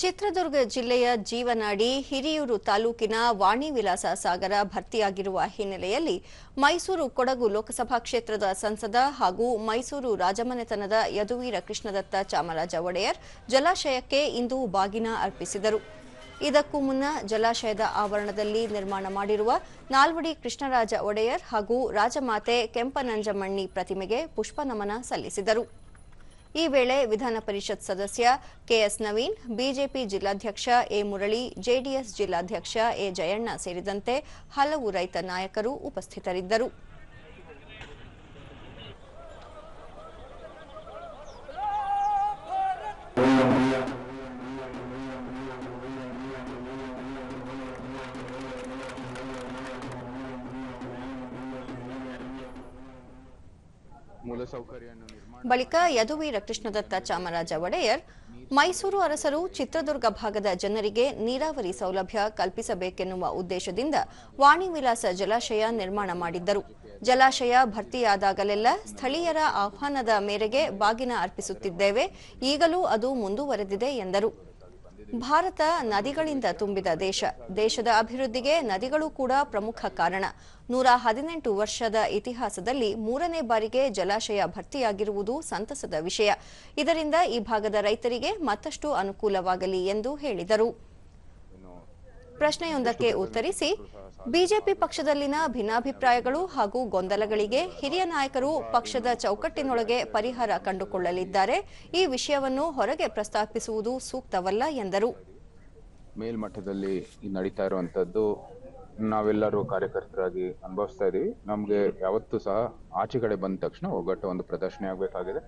ಚಿತ್ರದುರ್ಗ ಜಿಲ್ಲೆಯ ಜೀವನಾಡಿ, ಹಿರಿಯೂರು ತಾಲೂಕಿನ ವಾಣಿ ವಿಲಾಸ ಸಾಗರ ಭರ್ತಿಯಾಗಿರುವ ಹಿನ್ನೆಲೆಯಲ್ಲಿ ಮೈಸೂರು ಕೊಡಗು ಲೋಕಸಭಾ ಕ್ಷೇತ್ರದ ಸಂಸದ ಹಾಗೂ ಮೈಸೂರು ರಾಜಮನೆತನದ ಯದುವೀರ ಕೃಷ್ಣದತ್ತ ಚಾಮರಾಜ ಒಡೆಯರ್ ಜಲಾಶಯಕ್ಕೆ ಇಂದು ಬಾಗಿನ ಅರ್ಪಿಸಿದರು. ಇದಕ್ಕೂ ಮುನ್ನ ಜಲಾಶಯದ ಆವರಣದಲ್ಲಿ ನಿರ್ಮಾಣ ಮಾಡಿರುವ ನಾಲ್ವಡಿ ಕೃಷ್ಣರಾಜ ಒಡೆಯರ್ ಹಾಗೂ ರಾಜಮಾತೆ ಕೆಂಪನಂಜಮಣ್ಣಿ ಪ್ರತಿಮೆಗೆ ಪುಷ್ಪನಮನ ಸಲ್ಲಿಸಿದರು. ಈ ವೇಳೆ ವಿಧಾನ ಪರಿಷತ್ ಸದಸ್ಯ ಕೆಎಸ್ ನವೀನ್, ಬಿಜೆಪಿ ಜಿಲ್ಲಾಧ್ಯಕ್ಷ ಎ ಮುರಳಿ, ಜೆಡಿಎಸ್ ಜಿಲ್ಲಾಧ್ಯಕ್ಷ ಎ ಜಯಣ್ಣ ಸೇರಿದಂತೆ ಹಲವು ರೈತ ನಾಯಕರು ಉಪಸ್ಥಿತರಿದ್ದರು. ಬಳಿಕ ಯದುವೀರ ಕೃಷ್ಣದತ್ತ ಚಾಮರಾಜ ಒಡೆಯರ್, ಮೈಸೂರು ಅರಸರು ಚಿತ್ರದುರ್ಗ ಭಾಗದ ಜನರಿಗೆ ನೀರಾವರಿ ಸೌಲಭ್ಯ ಕಲ್ಪಿಸಬೇಕೆನ್ನುವ ಉದ್ದೇಶದಿಂದ ವಾಣಿ ವಿಲಾಸ ಜಲಾಶಯ ನಿರ್ಮಾಣ ಮಾಡಿದ್ದರು. ಜಲಾಶಯ ಭರ್ತಿಯಾದಾಗಲೆಲ್ಲ ಸ್ಥಳೀಯರ ಆಹ್ವಾನದ ಮೇರೆಗೆ ಬಾಗಿನ ಅರ್ಪಿಸುತ್ತಿದ್ದೇವೆ. ಈಗಲೂ ಅದು ಮುಂದುವರೆದಿದೆ ಎಂದರು. ಭಾರತ ನದಿಗಳಿಂದ ತುಂಬಿದ ದೇಶ. ದೇಶದ ಅಭಿವೃದ್ಧಿಗೆ ನದಿಗಳು ಕೂಡ ಪ್ರಮುಖ ಕಾರಣ. ನೂರ ಹದಿನೆಂಟು ವರ್ಷದ ಇತಿಹಾಸದಲ್ಲಿ ಮೂರನೇ ಬಾರಿಗೆ ಜಲಾಶಯ ಭರ್ತಿಯಾಗಿರುವುದು ಸಂತಸದ ವಿಷಯ. ಇದರಿಂದ ಈ ಭಾಗದ ರೈತರಿಗೆ ಮತ್ತಷ್ಟು ಅನುಕೂಲವಾಗಲಿ ಎಂದು ಹೇಳಿದರು. ಪ್ರಶ್ನೆಯೊಂದಕ್ಕೆ ಉತ್ತರಿಸಿ, ಬಿಜೆಪಿ ಪಕ್ಷದಲ್ಲಿನ ಭಿನ್ನಾಭಿಪ್ರಾಯಗಳು ಹಾಗೂ ಗೊಂದಲಗಳಿಗೆ ಹಿರಿಯ ನಾಯಕರು ಪಕ್ಷದ ಚೌಕಟ್ಟಿನೊಳಗೆ ಪರಿಹಾರ ಕಂಡುಕೊಳ್ಳಲಿದ್ದಾರೆ. ಈ ವಿಷಯವನ್ನು ಹೊರಗೆ ಪ್ರಸ್ತಾಪಿಸುವುದು ಸೂಕ್ತವಲ್ಲ ಎಂದರು. ಮೇಲ್ಮಟ್ಟದಲ್ಲಿ ನಡೀತಾ ಇರುವಂತದ್ದು ನಾವೆಲ್ಲರೂ ಕಾರ್ಯಕರ್ತರಾಗಿ ಅನುಭವಿಸ್ತಾ ಇದೀವಿ ನಮ್ಗೆ ಯಾವತ್ತೂ ಸಹ ಆಚೆ ಕಡೆ ಬಂದ ತಕ್ಷಣ ಒಗ್ಗಟ್ಟು ಒಂದು ಪ್ರದರ್ಶನ ಆಗಬೇಕಾಗಿದೆ.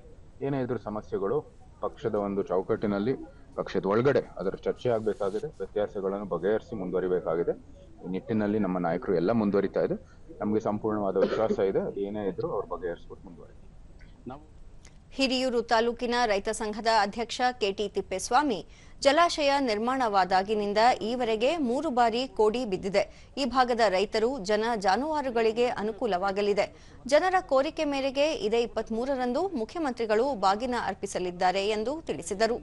ಏನೇ ಇದ್ರೂ ಸಮಸ್ಯೆಗಳು ಪಕ್ಷದ ಒಂದು ಚೌಕಟ್ಟಿನಲ್ಲಿ ಪಕ್ಷದ ಒಳಗಡೆ ಅದರ ಚರ್ಚೆ ಆಗಬೇಕಾಗಿದೆ, ವ್ಯತ್ಯಾಸಗಳನ್ನು ಬಗೆಹರಿಸಿ ಮುಂದುವರಿಬೇಕಾಗಿದೆ. ಈ ನಿಟ್ಟಿನಲ್ಲಿ ನಮ್ಮ ನಾಯಕರು ಎಲ್ಲ ಮುಂದುವರಿತಾ ಇದೆ ನಮಗೆ ಸಂಪೂರ್ಣವಾದ ವಿಶ್ವಾಸ ಇದೆ, ಏನೇ ಇದ್ರೂ ಅವ್ರು ಬಗೆಹರಿಸ್ಬಿಟ್ಟು ಮುಂದುವರಿ ನಾವು ಹಿರಿಯೂರು ತಾಲೂಕಿನ ರೈತ ಸಂಘದ ಅಧ್ಯಕ್ಷ ಕೆಟಿ ತಿಪ್ಪೇಸ್ವಾಮಿ, ಜಲಾಶಯ ನಿರ್ಮಾಣವಾದಾಗಿನಿಂದ ಈವರೆಗೆ ಮೂರು ಬಾರಿ ಕೋಡಿ ಬಿದ್ದಿದೆ. ಈ ಭಾಗದ ರೈತರು ಜನ ಜಾನುವಾರುಗಳಿಗೆ ಅನುಕೂಲವಾಗಲಿದೆ. ಜನರ ಕೋರಿಕೆ ಮೇರೆಗೆ ಇದೇ ಇಪ್ಪತ್ತ್ ಮೂರರಂದು ಮುಖ್ಯಮಂತ್ರಿಗಳು ಬಾಗಿನ ಅರ್ಪಿಸಲಿದ್ದಾರೆ ಎಂದು ತಿಳಿಸಿದರು.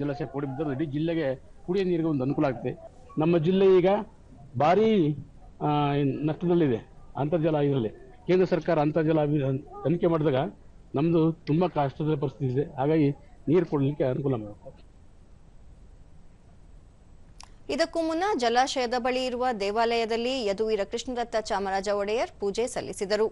ಜಲಾಶಯ ಕೋಡಿ ಇಡೀ ಜಿಲ್ಲೆಗೆ ಕುಡಿಯ ನೀರಿಗೆ ಅನುಕೂಲ ಆಗುತ್ತೆ ನಮ್ಮ ಜಿಲ್ಲೆ ಈಗ ಭಾರಿ ನಷ್ಟದಲ್ಲಿದೆ, ಅಂತರ್ಜಲ ಇದರಲ್ಲಿ. ಕೇಂದ್ರ ಸರ್ಕಾರ ಅಂತರ್ಜಲ ತನಿಖೆ ಮಾಡಿದಾಗ ನಮ್ಮದು ತುಂಬ ಕಷ್ಟದ ಪರಿಸ್ಥಿತಿ ಇದೆ. ಹಾಗಾಗಿ ನೀರು ಕೊಡಲಿಕ್ಕೆ ಅನುಕೂಲ ಮಾಡಬೇಕು. ಇದಕ್ಕೂ ಮುನ್ನ ಜಲಾಶಯದ ಬಳಿ ಇರುವ ದೇವಾಲಯದಲ್ಲಿ ಯದುವೀರ ಕೃಷ್ಣದತ್ತ ಚಾಮರಾಜ ಒಡೆಯರ್ ಪೂಜೆ ಸಲ್ಲಿಸಿದರು.